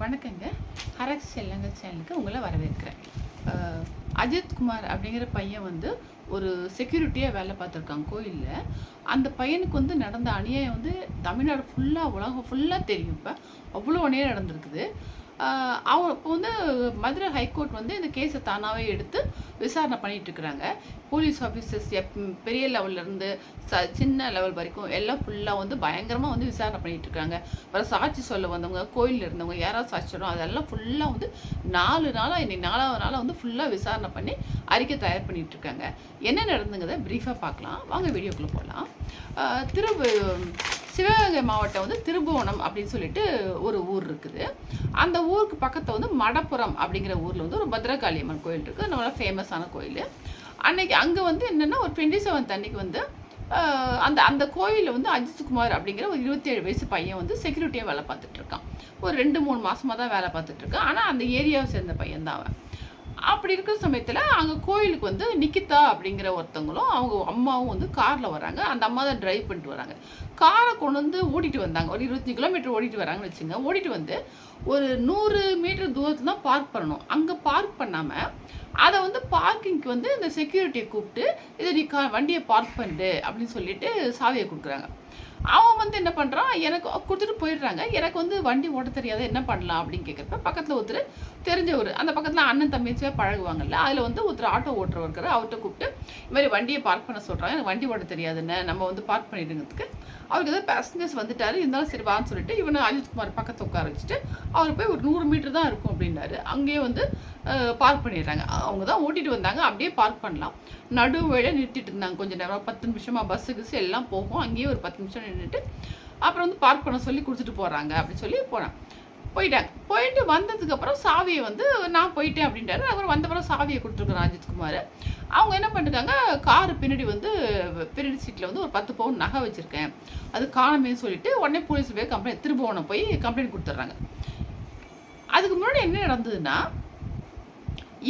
வணக்கங்க. ஹரக்ஸ் செல்லங்கள் சேனலுக்கு உங்களை வரவேற்கிறேன். அஜித் குமார் அப்படிங்கிற பையன் வந்து ஒரு செக்யூரிட்டியாக வேலை பார்த்துருக்கான் கோயிலில். அந்த பையனுக்கு வந்து நடந்த அநியாயம் வந்து தமிழ்நாடு ஃபுல்லாக உலகம் ஃபுல்லாக தெரியும் இப்போ. அவ்வளோ அநியாயம் நடந்திருக்குது. அவங்க அவன் இப்போ வந்து மதுரை ஹைகோர்ட் வந்து இந்த கேஸை தானாகவே எடுத்து விசாரணை பண்ணிகிட்டு இருக்கிறாங்க. போலீஸ் ஆஃபீஸர்ஸ் எப் பெரிய லெவல்லேருந்து ச சின்ன லெவல் வரைக்கும் எல்லாம் ஃபுல்லாக வந்து பயங்கரமாக வந்து விசாரணை பண்ணிகிட்டு இருக்காங்க அப்புறம் சாட்சி சொல்ல வந்தவங்க கோயிலில் இருந்தவங்க யாராவது சாட்சி சொல்லுவோம் அதெல்லாம் ஃபுல்லாக வந்து நாலு நாளாக இன்னைக்கு நாலாவது நாளாக வந்து ஃபுல்லாக விசாரணை பண்ணி அறிக்கை தயார் பண்ணிகிட்ருக்காங்க இருக்காங்க. என்ன நடந்துங்கிறத ப்ரீஃபாக பார்க்கலாம். வாங்க வீடியோக்குள்ளே போகலாம் திரு சிவகங்கை மாவட்டம் வந்து திருபுவனம் அப்படின்னு சொல்லிட்டு ஒரு ஊர் இருக்குது. அந்த ஊருக்கு பக்கத்தில் வந்து மடப்புறம் அப்படிங்கிற ஊரில் வந்து ஒரு பத்ரகாளி அம்மன் கோயில் இருக்குது நல்லா ஃபேமஸான கோயில். அன்னைக்கு அங்கே வந்து என்னென்னா ஒரு டுவெண்ட்டி செவன்த் அன்னைக்கு வந்து அந்த அந்த கோயிலில் வந்து அஜித் குமார் அப்படிங்கிற ஒரு இருபத்தேழு வயசு பையன் வந்து செக்யூரிட்டியாக வேலை பார்த்துட்ருக்கான் ஒரு ரெண்டு மூணு மாதமாக தான் வேலை பார்த்துட்ருக்கான் ஆனால் அந்த ஏரியாவை சேர்ந்த பையன் தான் அவன். அப்படி இருக்கிற சமயத்தில் அங்கே கோயிலுக்கு வந்து நிக்கிதா அப்படிங்கிற ஒருத்தவங்களும் அவங்க அம்மாவும் வந்து காரில் வராங்க அந்த அம்மா தான் ட்ரைவ் பண்ணிட்டு வராங்க. காரை கொண்டு வந்து ஓட்டிட்டு வந்தாங்க. ஒரு இருபத்தஞ்சு கிலோமீட்டர் ஓட்டிட்டு வராங்கன்னு வச்சுங்க. ஓட்டிட்டு வந்து ஒரு நூறு மீட்டர் தூரத்தில் தான் பார்க் பண்ணணும். அங்கே பார்க் பண்ணாமல் அதை வந்து பார்க்கிங்க்கு வந்து இந்த செக்யூரிட்டியை கூப்பிட்டு இதை நீ கா வண்டியை பார்க் பண்ணிடு அப்படின்னு சொல்லிட்டு சாவியை கொடுக்குறாங்க. அவன் வந்து என்ன பண்ணுறான் எனக்கு கொடுத்துட்டு போயிடுறாங்க. எனக்கு வந்து வண்டி ஓட்ட தெரியாது என்ன பண்ணலாம் அப்படின்னு கேட்குறப்ப பக்கத்தில் ஒருத்தர் தெரிஞ்சவர் அந்த பக்கத்தில் அண்ணன் தம்பிச்சியாக பழகுவாங்கல்ல அதில் வந்து ஒருத்தர் ஆட்டோ ஓட்டுறவர் இருக்கிற அவர்கிட்ட கூப்பிட்டு இது மாதிரி வண்டியை பார்க் பண்ண சொல்கிறாங்க எனக்கு வண்டி ஓட்ட தெரியாதுன்னு நம்ம வந்து பார்க் பண்ணிடுங்கிறதுக்கு அவருக்கு ஏதாவது பேசஞ்சர்ஸ் வந்துட்டாரு இருந்தாலும் சரி வான்னு சொல்லிட்டு இவனை அஜித்குமார் பக்கத்தை உட்கார வச்சுட்டு அவர் போய் ஒரு நூறு மீட்டர் தான் இருக்கும் அப்படின்னாரு. அங்கேயே வந்து பார்க் பண்ணிடுறாங்க. அவங்க தான் ஓட்டிட்டு வந்தாங்க அப்படியே பார்க் பண்ணலாம். நடு வழியா நிறுத்திட்டு இருந்தாங்க. கொஞ்சம் நேரம் பத்து நிமிஷமாக பஸ்ஸு கிஸ் எல்லாம் போகும். அங்கேயே ஒரு பத்து நிமிஷம் நின்றுட்டு அப்புறம் வந்து பார்க் பண்ண சொல்லி கொடுத்துட்டு போகிறாங்க அப்படின்னு சொல்லி போனான் போயிட்டாங்க போயிட்டு வந்ததுக்கு அப்புறம் சாவியை வந்து நான் போயிட்டேன் அப்படின்ட்டாரு அப்புறம் வந்தப்பறம் சாவியை கொடுத்துருக்குறேன் அஜித்குமார் அவங்க என்ன பண்ணிருக்காங்க? கார் பின்னாடி வந்து பின்னாடி சீட்டில் வந்து ஒரு பத்து பவுன் நகை வச்சுருக்கேன். அது காணமே சொல்லிட்டு உடனே போலீஸ் போய் கம்ப்ளைண்ட் திருபுவனம் போய் கம்ப்ளைண்ட் கொடுத்துட்றாங்க. அதுக்கு முன்னாடி என்ன நடந்ததுன்னா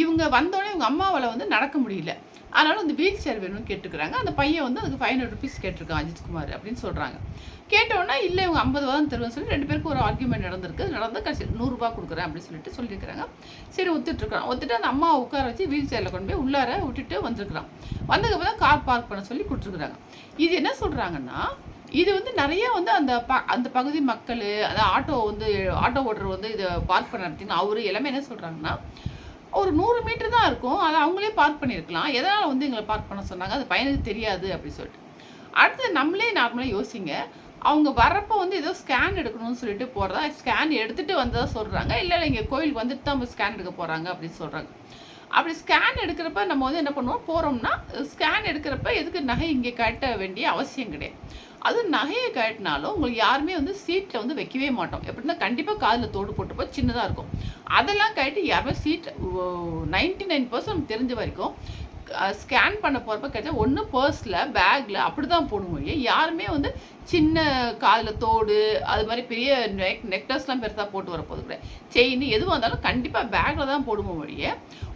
இவங்க வந்தோடனே இவங்க அம்மாவால் வந்து நடக்க முடியல. அதனால் வந்து வீல் சேர் வேணும்னு கேட்டுக்கிறாங்க. அந்த பையன் வந்து அதுக்கு ஃபைவ் ஹண்ட்ரட் ருபீஸ் கேட்டிருக்கான் அஜித்குமார் அப்படின்னு சொல்கிறாங்க கேட்டோன்னா இல்லை இவங்க ஐம்பது ரூபா தான் தருவேன் சொல்லி ரெண்டு பேருக்கும் ஒரு ஆர்குமெண்ட் நடந்திருக்கு. நடந்து கடைசி நூறுரூபா கொடுக்குறேன் அப்படின்னு சொல்லிட்டு சொல்லியிருக்கிறாங்க. சரி ஒத்துட்ருக்கான் ஒத்துட்டு அந்த அம்மா உட்கார வச்சு வீல் சேரில் கொண்டு போய் உள்ளார விட்டுட்டு வந்திருக்கிறான். வந்ததுக்கப்புறம் கார் பார்க் பண்ண சொல்லி கொடுத்துருக்குறாங்க. இது என்ன சொல்கிறாங்கன்னா இது வந்து நிறைய வந்து அந்த ப அந்த பகுதி மக்கள் அந்த ஆட்டோ வந்து ஆட்டோ ஓட்டுறவர் வந்து இதை பார்க் பண்ண நடத்தினா அவரு எல்லாமே என்ன சொல்கிறாங்கன்னா ஒரு நூறு மீட்டர் தான் இருக்கும். அதை அவங்களே பார்க் பண்ணியிருக்கலாம். எதனால் வந்து எங்களை பார்க் பண்ண சொன்னாங்க? அது பையனுக்கு தெரியாது அப்படி சொல்லிட்டு. அடுத்து நம்மளே நார்மலாக யோசிங்க. அவங்க வரப்போ வந்து ஏதோ ஸ்கேன் எடுக்கணும்னு சொல்லிட்டு போகிறதா ஸ்கேன் எடுத்துகிட்டு வந்ததாக சொல்கிறாங்க இல்லை இல்லை இங்கே கோயிலுக்கு வந்துட்டு தான் ஸ்கேன் எடுக்க போகிறாங்க அப்படின்னு சொல்கிறாங்க அப்படி ஸ்கேன் எடுக்கிறப்ப நம்ம வந்து என்ன பண்ணுவோம்? போகிறோம்னா ஸ்கேன் எடுக்கிறப்ப எதுக்கு நகை இங்கே கட்ட வேண்டிய அவசியம் கிடையாது. அது நகையை கட்டினாலும் உங்களுக்கு யாருமே வந்து சீட்டில் வந்து வைக்கவே மாட்டோம். எப்படின்னா கண்டிப்பாக காதில் தோடு போட்டுப்போ சின்னதாக இருக்கும். அதெல்லாம் கட்டி யாருமே சீட் நைன்டி நைன் பர்சன்ட் தெரிஞ்ச வரைக்கும் ஸ்கேன் பண்ண போகிறப்ப கிடைச்சா ஒன்று பர்ஸில் பேக்கில் அப்படி தான் போடுவோம் யாருமே வந்து சின்ன காதில் தோடு அது மாதிரி பெரிய நெக் நெக்லஸ்லாம் பெருசாக போட்டு வரப்போது கூட கிடையாது. செயின் எதுவாக இருந்தாலும் கண்டிப்பாக பேக்கில் தான் போடுவோம் வழியே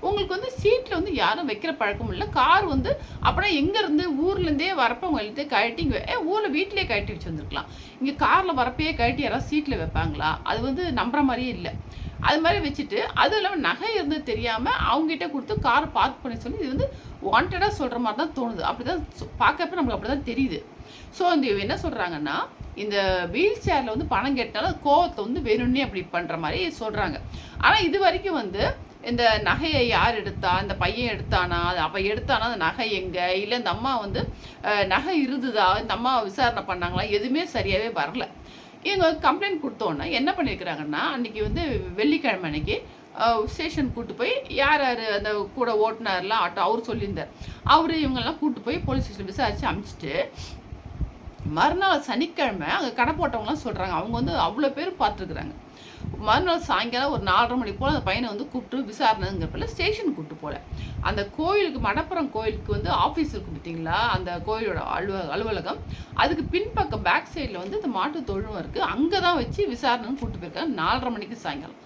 உங்களுக்கு வந்து சீட்டில் வந்து யாரும் வைக்கிற பழக்கம் இல்லை. கார் வந்து அப்படின்னா எங்கேருந்து ஊர்லேருந்தே வரப்போ உங்க கழட்டி இங்கே ஏ ஊரில் வீட்டிலே கழட்டி வச்சுருந்துருக்கலாம். இங்கே காரில் வரப்பையே கழட்டி யாராவது சீட்டில் வைப்பாங்களா? அது வந்து நம்புற மாதிரியே இல்லை. அது மாதிரி வச்சுட்டு அதுவும் இல்லாமல் நகை இருந்து தெரியாமல் அவங்ககிட்ட கொடுத்து காரை பார்க் பண்ணி சொல்லி இது வந்து வாண்டடாக சொல்கிற மாதிரி தான் தோணுது. அப்படி தான் பார்க்கப்ப நம்மளுக்கு அப்படி தான் தெரியுது. ஸோ இந்த என்ன சொல்கிறாங்கன்னா இந்த வீல் சேரில் வந்து பணம் கேட்டாலும் கோவத்தை வந்து வேணும்னே அப்படி பண்ணுற மாதிரி சொல்கிறாங்க ஆனால் இது வரைக்கும் வந்து இந்த நகையை யார் எடுத்தா இந்த பையன் எடுத்தானா அது அவள் எடுத்தானா அந்த நகை எங்கே? இல்லை இந்த அம்மா வந்து நகை இருந்ததா? இந்த அம்மா விசாரணை பண்ணாங்களா? எதுவுமே சரியாகவே வரல. இவங்க கம்ப்ளைண்ட் கொடுத்தோன்னே என்ன பண்ணியிருக்கிறாங்கன்னா அன்றைக்கி வந்து வெள்ளிக்கிழமை அன்னைக்கு ஸ்டேஷன் கூட்டு போய் யார் யார் அந்த கூட ஓட்டுனார்லாம் ஆட்டோ அவர் சொல்லியிருந்தார். அவர் இவங்கெல்லாம் கூட்டு போய் போலீஸ் ஸ்டேஷன் விசாரித்து அமிச்சிட்டு மறுநாள் சனிக்கிழமை அங்கே கடை போட்டவங்களாம் சொல்கிறாங்க அவங்க வந்து அவ்வளோ பேர் பார்த்துருக்குறாங்க. மறுநாள் சாயங்காலம் ஒரு நாலரை மணி போல் அந்த பையனை வந்து கூப்பிட்டு விசாரணைங்கிறப்பல ஸ்டேஷன் கூப்பிட்டு போல. அந்த கோயிலுக்கு மடப்புறம் கோயிலுக்கு வந்து ஆஃபீஸ் இருக்கும் பார்த்தீங்களா? அந்த கோயிலோட அலுவ அலுவலகம். அதுக்கு பின்பக்கம் பேக் சைடில் வந்து இந்த மாட்டு தொழுவம் இருக்குது அங்கே தான் வச்சு விசாரணைன்னு கூப்பிட்டு போயிருக்காங்க. நாலரை மணிக்கு சாயங்காலம்.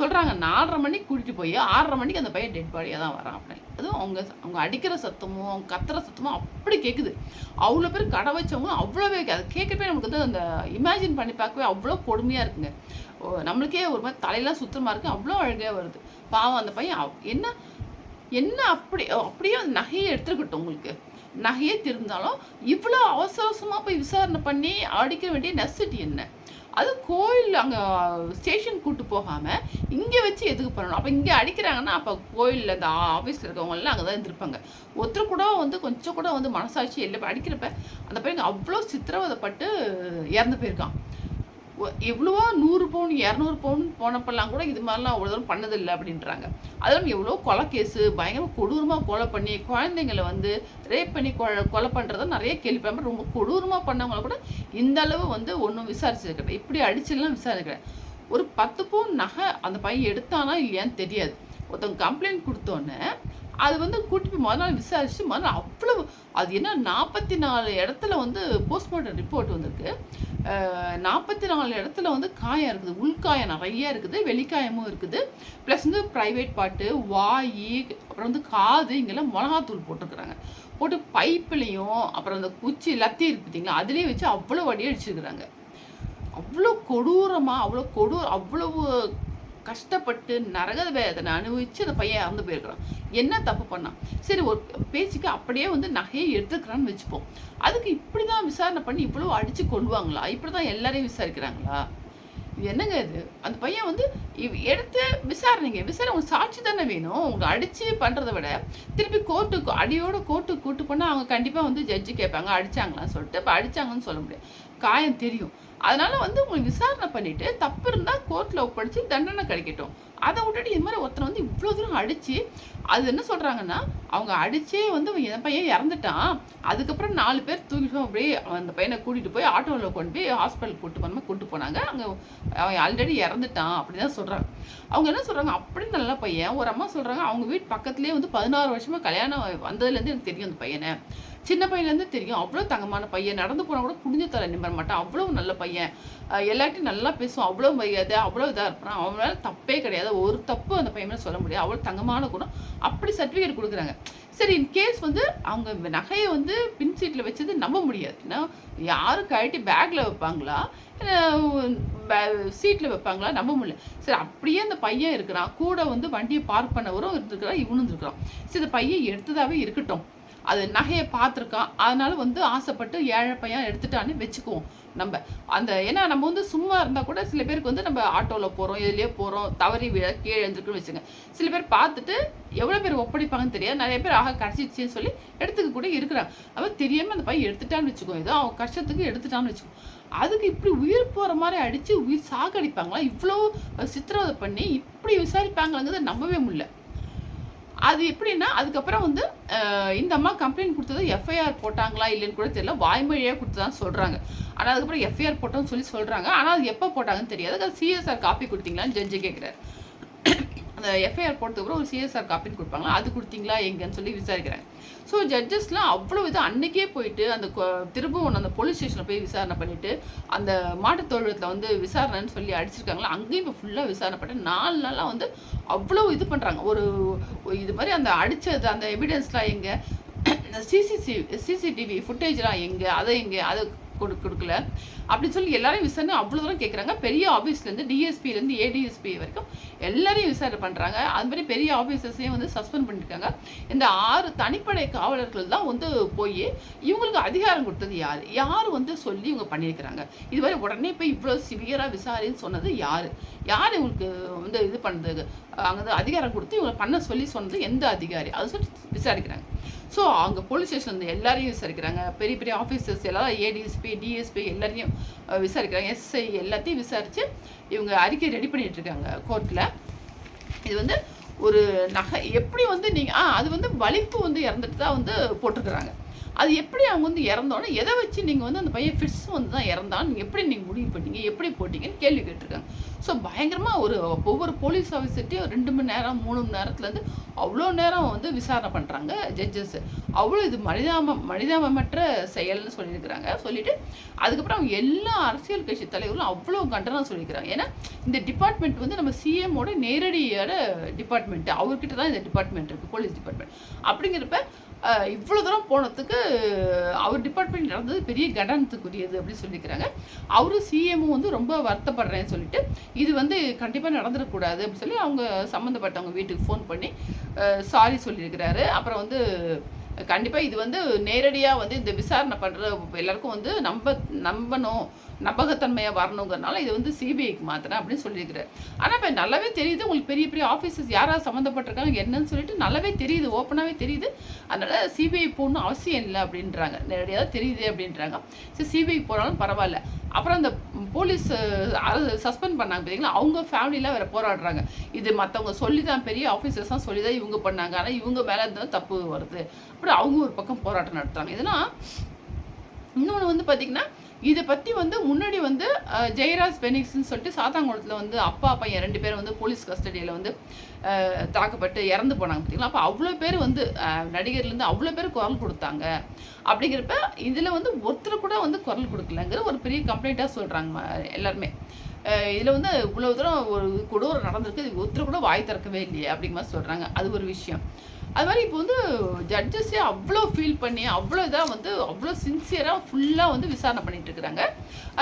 சொல்கிறாங்க நாலரை மணிக்கு கூட்டிகிட்டு போய் ஆறரை மணிக்கு அந்த பையன் டெட் பாடியாக தான் வரான் அப்படின்னு. அதுவும் அவங்க அவங்க அடிக்கிற சத்தமும் அவங்க கத்துற சத்தமும் அப்படி கேட்குது அவ்வளோ பேர் கடை வச்சவங்களும் அவ்வளோவே அது கேட்கவே நமக்கு வந்து அந்த இமேஜின் பண்ணி பார்க்கவே அவ்வளோ கொடுமையாக இருக்குங்க. ஓ, நம்மளுக்கே ஒரு மாதிரி தலையெல்லாம் சுத்தமாக இருக்குது அவ்வளோ அழகாக வருது. பாவம் அந்த பையன் என்ன என்ன அப்படி அப்படியே அந்த நகையை எடுத்துருக்கட்டும் உங்களுக்கு. நகையே திருந்தாலும் இவ்வளோ அவசர அவசரமாக போய் விசாரணை பண்ணி அடிக்க வேண்டிய நெசசிட்டி என்ன? அது கோயில் அங்கே ஸ்டேஷன் கூட்டு போகாமல் இங்கே வச்சு எதுக்கு பண்ணணும்? அப்போ இங்கே அடிக்கிறாங்கன்னா அப்போ கோயிலில் அந்த ஆஃபீஸில் இருக்கவங்கலாம் அங்கே தான் இருந்திருப்பாங்க. ஒருத்தர் கூட வந்து கொஞ்சம் கூட வந்து மனசாட்சி எல்லாம் அடிக்கிறப்ப அந்த பையன் அவ்வளோ சித்திரவதைப்பட்டு இறந்து போயிருக்கான். எவ்வளவோ நூறு பவுன் இரநூறு பவுன் போனப்பெல்லாம் கூட இது மாதிரிலாம் அவ்வளோ தூரம் பண்ணதில்லை அப்படின்றாங்க. அதுவும் எவ்வளோ கொலை கேஸு பயங்கரமாக கொடூரமாக கொலை பண்ணி குழந்தைங்களை வந்து ரேப் பண்ணி கொலை கொலை பண்ணுறத நிறைய கேள்விப்பேன் ரொம்ப கொடூரமாக பண்ணவங்கள கூட இந்த அளவு வந்து ஒன்றும் விசாரிச்சிருக்கிறேன் இப்படி அடிச்செல்லாம் விசாரிக்கிறேன் ஒரு பத்து பவுன் நகை அந்த பையன் எடுத்தானா இல்லையான்னு தெரியாது. ஒருத்தவங்க கம்ப்ளைண்ட் கொடுத்தோன்னே அது வந்து கூட்டி போய் மறுநாள் நாள் விசாரிச்சு முதல்ல அவ்வளவு அது என்ன நாற்பத்தி நாலு இடத்துல வந்து போஸ்ட்மார்ட்டம் ரிப்போர்ட் வந்திருக்கு. நாற்பத்தி நாலு இடத்துல வந்து காயம் இருக்குது. உள்காயம் நிறைய இருக்குது வெளிக்காயமும் இருக்குது. ப்ளஸ் வந்து ப்ரைவேட் பாட்டு வாய் அப்புறம் வந்து காது இங்கெல்லாம் மிளகாத்தூள் போட்டிருக்கிறாங்க. போட்டு பைப்புலேயும் அப்புறம் அந்த குச்சி லத்தி இருக்கு பார்த்தீங்களா? அதுலேயும் வச்சு அவ்வளோ வடி அடிச்சிருக்கிறாங்க அவ்வளோ கொடூரமாக அவ்வளோ கொடூர் அவ்வளவு கஷ்டப்பட்டு நரக வேதனை அனுபவிச்சு அந்த பையன் இறந்து போயிருக்கிறான். என்ன தப்பு பண்ணான் சரி ஒரு பேச்சுக்கு அப்படியே வந்து நகையை எடுத்துக்கிறான்னு வச்சுப்போம். அதுக்கு இப்படி தான் விசாரணை பண்ணி இவ்வளோ அடித்து கொள்வாங்களா இப்படி தான் எல்லாரையும் விசாரிக்கிறாங்களா? இது என்னங்க இது? அந்த பையன் வந்து எடுத்து விசாரணைங்க. விசாரணை உங்களுக்கு சாட்சி தானே வேணும். உங்களை அடித்து பண்ணுறதை விட திருப்பி கோர்ட்டுக்கு அடியோட கோர்ட்டுக்கு கூட்டு போனால் அவங்க கண்டிப்பாக வந்து ஜட்ஜு கேட்பாங்க. அடிச்சாங்களான்னு சொல்லிட்டு இப்போ அடித்தாங்கன்னு சொல்ல முடியாது. காயம் தெரியும். அதனால வந்து உங்களுக்கு விசாரணை பண்ணிட்டு தப்பு இருந்தால் கோர்ட்டில் ஒப்படைச்சி தண்டனை கிடைக்கட்டும். அதை விட்டுட்டு இது மாதிரி ஒருத்தனை வந்து இவ்வளோ தூரம் அடித்து அது என்ன சொல்கிறாங்கன்னா அவங்க அடித்தே வந்து அவன் என் பையன் இறந்துட்டான். அதுக்கப்புறம் நாலு பேர் தூக்கிட்டு அப்படியே அந்த பையனை கூட்டிகிட்டு போய் ஆட்டோவில் கொண்டு போய் ஹாஸ்பிட்டல் கூட்டு போனோமா கூட்டு போனாங்க. அங்கே அவன் ஆல்ரெடி இறந்துட்டான் அப்படி தான் சொல்கிறாங்க அவங்க என்ன சொல்கிறாங்க அப்படின்னு நல்ல பையன் ஒரு அம்மா சொல்கிறாங்க அவங்க வீட்டு பக்கத்துலேயே வந்து பதினாறு வருஷமாக கல்யாணம் வந்ததுலேருந்து எனக்கு தெரியும் அந்த பையனை. சின்ன பையன்லேருந்து தெரியும். அவ்வளோ தங்கமான பையன். நடந்து போனால் கூட குடிஞ்ச தலை நிம்மற மாட்டான். அவ்வளோ நல்ல பையன். அஹ் எல்லார்ட்டையும் நல்லா பேசுவான். அவ்வளோ மரியாதை அவ்வளோ இதாக இருப்பான். அவனால் தப்பே கிடையாது. ஒரு தப்பு அந்த பையன் மேலே சொல்ல முடியாது. அவ்வளோ தங்கமான குணம். அப்படி சர்டிஃபிகேட் கொடுக்குறாங்க. சரி இன் கேஸ் வந்து அவங்க நகையை வந்து பின் சீட்டில் வச்சது நம்ப முடியாது. ஏன்னா யாரும் கழட்டி பேக்கில் வைப்பாங்களா? சீட்டில் வைப்பாங்களா? நம்ப முடியல. சரி அப்படியே அந்த பையன் இருக்கிறான். கூட வந்து வண்டியை பார்க் பண்ணவரும் இருந்திருக்கிறான். இவனும் இருக்கிறான் சரி இந்த பையன் எடுத்ததாகவே இருக்கட்டும். அது நகையை பார்த்துருக்கான். அதனால வந்து ஆசைப்பட்டு ஏழை பையன் எடுத்துட்டான்னு வச்சுக்குவோம் நம்ம. அந்த ஏன்னா நம்ம வந்து சும்மா இருந்தால் கூட சில பேருக்கு வந்து நம்ம ஆட்டோவில் போகிறோம் இதுலேயே போகிறோம் தவறி விழ கீழே எழுந்திருக்குன்னு வச்சுங்க சில பேர் பார்த்துட்டு எவ்வளோ பேர் ஒப்படைப்பாங்கன்னு தெரியாது. நிறைய பேர் ஆக கிடச்சிச்சின்னு சொல்லி எடுத்துக்க கூட இருக்கிறாங்க. அப்போ தெரியாமல் அந்த பையன் எடுத்துட்டான்னு வச்சுக்கோ ஏதோ அவன் கஷ்டத்துக்கு எடுத்துட்டான்னு வச்சுக்கோ அதுக்கு இப்படி உயிர் போகிற மாதிரி அடித்து உயிர் சாகடிப்பாங்களா? இவ்வளோ சித்திரவதை பண்ணி இப்படி விசாரிப்பாங்களாங்கிறத நம்பவே முடியல. அது எப்படின்னா அதுக்கப்புறம் வந்து இந்த அம்மா கம்ப்ளைண்ட் கொடுத்தது எஃப்ஐஆர் போட்டாங்களா இல்லைன்னு கூட தெரியல. வாய்மொழியாக கொடுத்ததான் சொல்கிறாங்க ஆனால் அதுக்கப்புறம் எஃப்ஐஆர் போட்டோம்னு சொல்லி சொல்கிறாங்க ஆனால் அது எப்போ போட்டாங்கன்னு தெரியாது. அது சிஎஸ்ஆர் காப்பி கொடுத்தீங்களான்னு ஜட்ஜு கேட்குறாரு அந்த எஃப்ஐஆர் போட்டதுக்கப்புறம் ஒரு சிஎஸ்ஆர் காப்பின்னு கொடுப்பாங்களா? அது கொடுத்தீங்களா? எங்கன்னு சொல்லி விசாரிக்கிறாங்க ஸோ ஜட்ஜஸ்லாம் அவ்வளோ இது அன்னைக்கே போயிட்டு அந்த திரும்பவும் அந்த போலீஸ் ஸ்டேஷனில் போய் விசாரணை பண்ணிட்டு அந்த மாட்டுத் தொழுவத்தில் வந்து விசாரணைன்னு சொல்லி அடிச்சிருக்காங்களா? அங்கேயும் இப்போ ஃபுல்லாக விசாரணை பண்ணி நாலு நாளாக வந்து அவ்வளோ இது பண்ணுறாங்க ஒரு ஒரு இது மாதிரி அந்த அடித்தது அந்த எவிடன்ஸ்லாம் எங்கே? சிசிசி சிசிடிவி ஃபுட்டேஜ்லாம் எங்கே? அதை எங்கே? அதை கொடு கொடுக்கல. அப்படின்னு சொல்லி எல்லாரையும் விசாரணை அவ்வளோ தூரம் கேட்குறாங்க பெரிய ஆஃபீஸ்லேருந்து டிஎஸ்பிலேருந்து ஏடிஎஸ்பி வரைக்கும் எல்லாரையும் விசாரணை பண்ணுறாங்க அது மாதிரி பெரிய ஆஃபீஸர்ஸையும் வந்து சஸ்பெண்ட் பண்ணியிருக்காங்க இந்த ஆறு தனிப்படை காவலர்கள் தான் வந்து போய் இவங்களுக்கு அதிகாரம் கொடுத்தது யார்? யார் வந்து சொல்லி இவங்க பண்ணியிருக்கிறாங்க? இது மாதிரி உடனே போய் இவ்வளோ சிவியராக விசாரின்னு சொன்னது யார்? யார் இவங்களுக்கு வந்து இது பண்ணுறது அங்கே வந்து அதிகாரம் கொடுத்து இவங்களை பண்ண சொல்லி சொன்னது எந்த அதிகாரி? அது சொல்லி விசாரிக்கிறாங்க. ஸோ அங்கே போலீஸ் ஸ்டேஷன் வந்து எல்லாரையும் விசாரிக்கிறாங்க. பெரிய பெரிய ஆஃபீஸர்ஸ் எல்லாம் ஏடிஎஸ்பி டிஎஸ்பி எல்லாரையும் விசாரிக்கிறாங்க. எஸ்ஐ எல்லாத்தையும் விசாரித்து இவங்க அறிக்கை ரெடி பண்ணிட்டு இருக்காங்க கோர்ட்டில் இது வந்து ஒரு நகை. எப்படி வந்து நீங்கள் ஆ அது வந்து வலிப்பு வந்து இறந்துட்டு தான் வந்து போட்டிருக்கிறாங்க. அது எப்படி அவங்க வந்து இறந்தோன்னே எதை வச்சு நீங்கள் வந்து அந்த பையன் ஃபிட்ஸ் வந்து தான் இறந்தான்னு நீங்கள் எப்படி நீங்கள் முடிவு பண்ணீங்க எப்படி போட்டிங்கன்னு கேள்வி கேட்டிருக்காங்க. ஸோ பயங்கரமாக ஒரு ஒவ்வொரு போலீஸ் ஆஃபீஸர்ட்டையும் ரெண்டு மணி நேரம் மூணு மணி நேரத்துலேருந்து அவ்வளோ நேரம் வந்து விசாரணை பண்ணுறாங்க ஜட்ஜஸ் அவ்வளோ இது மனிதாம மனிதாமற்ற செயல்னு சொல்லியிருக்கிறாங்க. சொல்லிட்டு அதுக்கப்புறம் அவங்க எல்லா அரசியல் கட்சி தலைவர்களும் அவ்வளோ கண்டனம் சொல்லியிருக்கிறாங்க. ஏன்னா இந்த டிபார்ட்மெண்ட் வந்து நம்ம சிஎம்மோட நேரடியான டிபார்ட்மெண்ட்டு அவர்கிட்ட தான் இந்த டிபார்ட்மெண்ட் இருக்குது போலீஸ் டிபார்ட்மெண்ட் அப்படிங்கிறப்ப இவ்வளோ தூரம் போனதுக்கு அவர் டிபார்ட்மெண்ட் நடந்தது பெரிய கடனத்துக்குரியது அப்படின்னு சொல்லியிருக்கிறாங்க. அவரும் சிஎம்மும் வந்து ரொம்ப வருத்தப்படுறேன்னு சொல்லிட்டு இது வந்து கண்டிப்பாக நடந்துடக்கூடாது அப்படின்னு சொல்லி அவங்க சம்மந்தப்பட்டவங்க வீட்டுக்கு ஃபோன் பண்ணி சாரி சொல்லியிருக்கிறாரு. அப்புறம் வந்து கண்டிப்பாக இது வந்து நேரடியாக வந்து இந்த விசாரணை பண்ணுற எல்லாருக்கும் வந்து நம்ப நம்பணும். நம்பகத்தன்மையாக வரணுங்கிறனால இது வந்து சிபிஐக்கு மாத்திரம் அப்படின்னு சொல்லியிருக்கிறார். ஆனால் இப்போ நல்லாவே தெரியுது உங்களுக்கு பெரிய பெரிய ஆஃபீஸர்ஸ் யாராவது சம்மந்தப்பட்டிருக்காங்க என்னன்னு சொல்லிட்டு நல்லாவே தெரியுது ஓப்பனாகவே தெரியுது. அதனால் சிபிஐ போகணும் அவசியம் இல்லை அப்படின்றாங்க. நேரடியாக தெரியுது அப்படின்றாங்க. சரி சிபிஐ போனாலும் பரவாயில்ல. அப்புறம் அந்த போலீஸ் சஸ்பெண்ட் பண்ணாங்க பார்த்தீங்களா அவங்க ஃபேமிலியில் வேறு போராடுறாங்க. இது மற்றவங்க சொல்லி தான் பெரிய ஆஃபீஸர்ஸ் தான் சொல்லி தான் இவங்க பண்ணாங்க. ஆனால் இவங்க மேலே இருந்தால் தப்பு வருது. அப்புறம் அவங்க ஒரு பக்கம் போராட்டம் நடத்துகிறாங்க இதெல்லாம் இன்னொன்று வந்து பார்த்தீங்கன்னா இதை பற்றி வந்து முன்னாடி வந்து ஜெயராஜ் பெனிக்ஸ்னு சொல்லிட்டு சாத்தாங்குளத்தில் வந்து அப்பா பையன் ரெண்டு பேரும் வந்து போலீஸ் கஸ்டடியில் வந்து தாக்கப்பட்டு இறந்து போனாங்க பார்த்தீங்களா அப்போ அவ்வளோ பேர் வந்து நடிகர்லேருந்து அவ்வளோ பேர் குரல் கொடுத்தாங்க. அப்படிங்கிறப்ப இதில் வந்து ஒருத்தர் கூட வந்து குரல் கொடுக்கலங்கிற ஒரு பெரிய கம்ப்ளைண்ட்டாக சொல்கிறாங்க எல்லாருமே. இதில் வந்து இவ்வளோ தூரம் ஒரு கொடூரம் நடந்திருக்கு இது ஒருத்தர் கூட வாய் திறக்கவே இல்லையே அப்படிங்கிற மாதிரி சொல்கிறாங்க அது ஒரு விஷயம். அது மாதிரி இப்போ வந்து ஜட்ஜஸே அவ்வளோ ஃபீல் பண்ணி அவ்வளோ இதாக வந்து அவ்வளோ சின்சியராக ஃபுல்லாக வந்து விசாரணை பண்ணிட்டு இருக்கிறாங்க.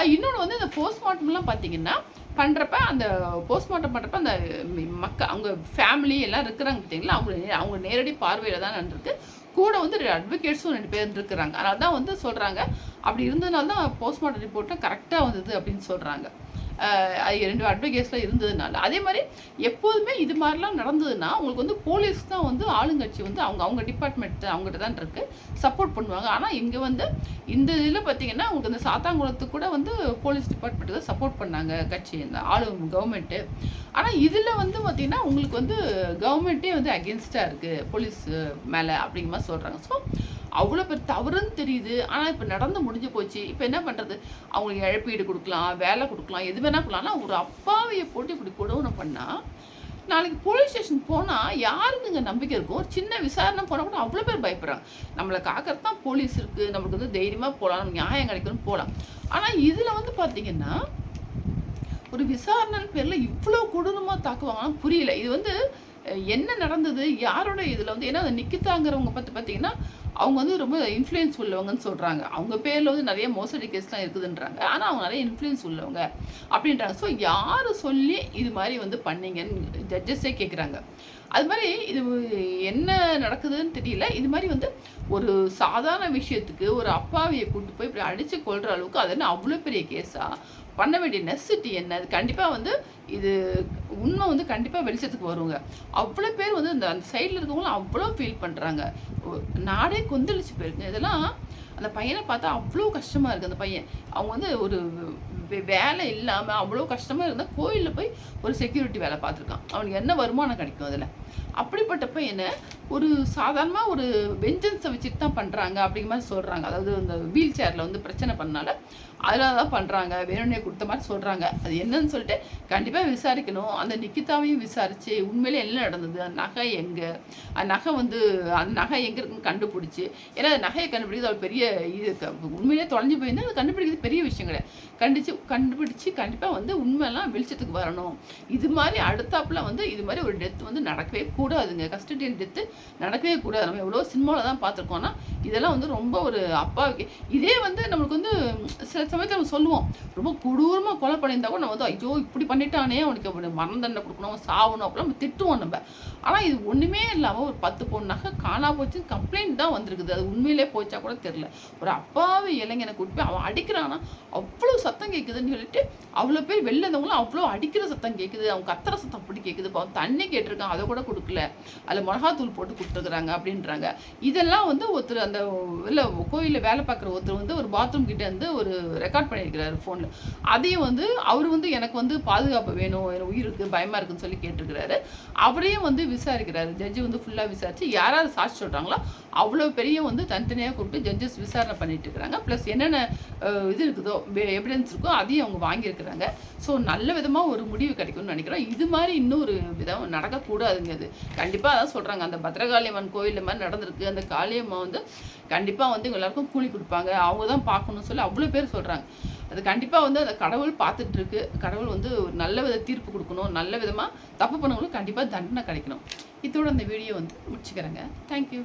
இன்னொன்று வந்து இந்த போஸ்ட்மார்ட்டம்லாம் பார்த்தீங்கன்னா பண்ணுறப்ப அந்த போஸ்ட்மார்ட்டம் பண்ணுறப்ப அந்த மக்க அவங்க ஃபேமிலி எல்லாம் இருக்கிறாங்க பார்த்தீங்களா அவங்க நே- அவங்க நேரடி பார்வையில் தான் நடந்திருக்கு. கூட வந்து ரெண்டு அட்வொகேட்ஸும் ரெண்டு பேர் இருக்கிறாங்க அதனால தான் வந்து சொல்கிறாங்க அப்படி இருந்ததுனால தான் போஸ்ட்மார்ட்டம் ரிப்போர்ட்டும் கரெக்டாக வந்தது அப்படின்னு சொல்கிறாங்க அது ரெண்டு அட்வொகேட்ஸில் இருந்ததுனால. அதே மாதிரி எப்போதுமே இது மாதிரிலாம் நடந்ததுன்னா உங்களுக்கு வந்து போலீஸ் தான் வந்து ஆளுங்கட்சி வந்து அவங்க அவங்க டிபார்ட்மெண்ட் அவங்ககிட்ட தான் இருக்கு. சப்போர்ட் பண்ணுவாங்க. ஆனால் இங்கே வந்து இந்த இதில் பார்த்தீங்கன்னா உங்களுக்கு இந்த சாத்தாங்குளத்துக்கு கூட வந்து போலீஸ் டிபார்ட்மெண்ட் தான் சப்போர்ட் பண்ணாங்க கட்சி இந்த ஆளு கவர்மெண்ட்டு ஆனால் இதில் வந்து பார்த்தீங்கன்னா உங்களுக்கு வந்து கவர்மெண்ட்டே வந்து அகேன்ஸ்டாக இருக்குது போலீஸ் மேலே அப்படிங்கிற மாதிரி சொல்கிறாங்க ஸோ அவ்வளோ பேர் தவறுன்னு தெரியுது. ஆனால் இப்போ நடந்து முடிஞ்சு போச்சு. இப்போ என்ன பண்ணுறது அவங்களுக்கு இழப்பீடு கொடுக்கலாம் வேலை கொடுக்கலாம் எது வேணால் கொடுக்கலாம். ஒரு அப்பாவையை போட்டு இப்படி கொடுவனை பண்ணால் நாளைக்கு போலீஸ் ஸ்டேஷன் போனால் யாருக்குங்க நம்பிக்கை இருக்கும்? ஒரு சின்ன விசாரணை போனால் கூட அவ்வளோ பேர் பயப்படுறாங்க. நம்மளை காக்கிறது தான் போலீஸ் இருக்குது நம்மளுக்கு வந்து தைரியமாக போகலாம் நம்ம நியாயம் கிடைக்கணும் போகலாம் ஆனால் இதில் வந்து பார்த்திங்கன்னா ஒரு விசாரணைன்னு பேரில் இவ்வளோ கொடூரமாக தாக்குவாங்கன்னு புரியல. இது வந்து என்ன நடந்தது யாரோட இதில் வந்து ஏன்னா அந்த நிக்கிதாங்கிறவங்க பார்த்து பார்த்தீங்கன்னா அவங்க வந்து ரொம்ப இன்ஃப்ளூயன்ஸ் உள்ளவங்கன்னு சொல்கிறாங்க அவங்க பேரில் வந்து நிறைய மோசடி கேஸ்லாம் இருக்குதுன்றாங்க. ஆனால் அவங்க நிறைய இன்ஃப்ளூயன்ஸ் உள்ளவங்க அப்படின்றாங்க. ஸோ யார் சொல்லி இது மாதிரி வந்து பண்ணீங்கன்னு ஜட்ஜஸே கேட்குறாங்க அது மாதிரி இது என்ன நடக்குதுன்னு தெரியல. இது மாதிரி வந்து ஒரு சாதாரண விஷயத்துக்கு ஒரு அப்பாவியை கூட்டு போய் இப்படி அடித்து கொள்கிற அளவுக்கு அது என்ன அவ்வளோ பெரிய கேஸாக பண்ண வேண்டிய நெசிட்டி என்ன? அது கண்டிப்பாக வந்து இது உண்மை வந்து கண்டிப்பாக வெளிச்சத்துக்கு வருங்க. அவ்வளோ பேர் வந்து இந்த அந்த சைடில் இருக்கவங்களும் அவ்வளோ ஃபீல் பண்ணுறாங்க நாடே கொந்தளிச்சு போயிருக்கு இதெல்லாம் அந்த பையனை பார்த்தா அவ்வளோ கஷ்டமாக இருக்குது அந்த பையன் அவங்க வந்து ஒரு வே- வேலை இல்லாமல் அவ்வளோ கஷ்டமாக இருந்தால் கோயிலில் போய் ஒரு செக்யூரிட்டி வேலை பார்த்துருக்கான். அவனுக்கு என்ன வருமானம் கிடைக்கும் அதில்? அப்படிப்பட்ட பையனை ஒரு சாதாரணமாக ஒரு வெஞ்சன்ஸை வச்சுட்டு தான் பண்ணுறாங்க அப்படிங்கிற மாதிரி சொல்கிறாங்க அதாவது இந்த வீல் சேரில் வந்து பிரச்சனை பண்ணனால அதனால தான் பண்ணுறாங்க வேணும்னே கொடுத்த மாதிரி சொல்கிறாங்க அது என்னன்னு சொல்லிட்டு கண்டிப்பாக விசாரிக்கணும். அந்த நிக்கிதாவையும் விசாரித்து உண்மையிலே என்ன நடந்தது? அந்த நகை எங்கே? அந்த நகை வந்து அந்த நகை எங்கே இருக்குன்னு கண்டுபிடிச்சி. ஏன்னா அந்த நகையை கண்டுபிடிக்கிறது அவள் பெரிய இது உண்மையிலே தொலைஞ்சு போயிருந்தால் அது கண்டுபிடிக்கிறது பெரிய விஷயம் கிடையாது கண்டிச்சு கண்டுபிடிச்சு கண்டிப்பாக வந்து உண்மையெல்லாம் வெளிச்சத்துக்கு வரணும். இது மாதிரி அடுத்தாப்புல வந்து இது மாதிரி ஒரு டெத் வந்து நடக்கவே கூடாதுங்க. கஸ்டடியன் டெத்து நடக்கவே கூடாது. நம்ம எவ்வளோ சினிமாவில் தான் பார்த்துருக்கோம்னா இதெல்லாம் வந்து ரொம்ப ஒரு அப்பாவுக்கு இதே வந்து நம்மளுக்கு வந்து சில சமயத்தில் நம்ம சொல்லுவோம் ரொம்ப கொடூரமாக கொலை பண்ணியிருந்தா கூட நம்ம வந்து ஐயோ இப்படி பண்ணிட்டானே அவனுக்கு மரண தண்டனை கொடுக்கணும் சாவணும் அப்படிலாம் நம்ம திட்டுவோம் நம்ம. ஆனால் இது ஒன்றுமே இல்லாமல் ஒரு பத்து பவுன் நகை காணா போச்சு. கம்ப்ளைண்ட் தான் வந்திருக்குது. அது உண்மையிலே போச்சா கூட தெரில ஒரு அப்பாவை இளைஞனை கூட்டி போய் அவன் அடிக்கிறானா? அவ்வளோ சத்தம் கேட்குதுன்னு சொல்லிட்டு அவ்வளோ பேர் வெளில இருந்தவங்களும் அவ்வளோ அடிக்கிற சத்தம் கேட்குது அவன் கத்துற சத்தம் அப்படி கேட்குது அவன் தண்ணி கேட்டிருக்கான். அதை கூட கொடுக்கல. அதில் மிளகாத்தூள் போட்டு கொடுத்துருக்குறாங்க அப்படின்றாங்க. இதெல்லாம் வந்து ஒருத்தர் அந்த இல்லை கோயிலில் வேலை பார்க்குற ஒருத்தர் வந்து ஒரு பாத்ரூம் கிட்டே வந்து ஒரு ரெக்கார்ட் பண்ணியிருக்கிறாரு ஃபோனில் அதையும் வந்து அவர் வந்து எனக்கு வந்து பாதுகாப்பு வேணும். உயிருக்கு பயமாக இருக்குன்னு சொல்லி கேட்டிருக்கிறாரு. அவரையும் வந்து விசாரிக்கிறாரு. ஜட்ஜி வந்து ஃபுல்லாக விசாரித்து யாராவது சாட்சி சொல்கிறாங்களோ அவ்வளோ பெரிய வந்து தனித்தனியாக கூப்பிட்டு ஜட்ஜஸ் விசாரணை பண்ணிட்டு இருக்கிறாங்க. ப்ளஸ் என்னென்ன இது இருக்குதோ எவிடன்ஸ் இருக்கோ அதையும் அவங்க வாங்கியிருக்கிறாங்க. ஸோ நல்ல விதமாக ஒரு முடிவு கிடைக்கும்னு நினைக்கிறோம். இது மாதிரி இன்னொரு விதம் நடக்கக்கூடாதுங்க அது கண்டிப்பாக அதான் சொல்கிறாங்க அந்த பத்ரகாளியம்மன் கோயில் மாதிரி நடந்திருக்கு. அந்த காளியம்மா வந்து கண்டிப்பாக வந்து எல்லாருக்கும் கூலி கொடுப்பாங்க. அவங்க தான் பார்க்கணும்னு சொல்லி அவ்வளோ பேர் சொல்கிறாங்க அது கண்டிப்பாக வந்து அந்த கடவுள் பார்த்துட்ருக்கு. கடவுள் வந்து ஒரு நல்ல வித தீர்ப்பு கொடுக்கணும். நல்ல விதமாக தப்பு பண்ணவங்களுக்கு கண்டிப்பாக தண்டனை கிடைக்கணும். இதோட அந்த வீடியோ வந்து முடிச்சுக்கிறேங்க. தேங்க்யூ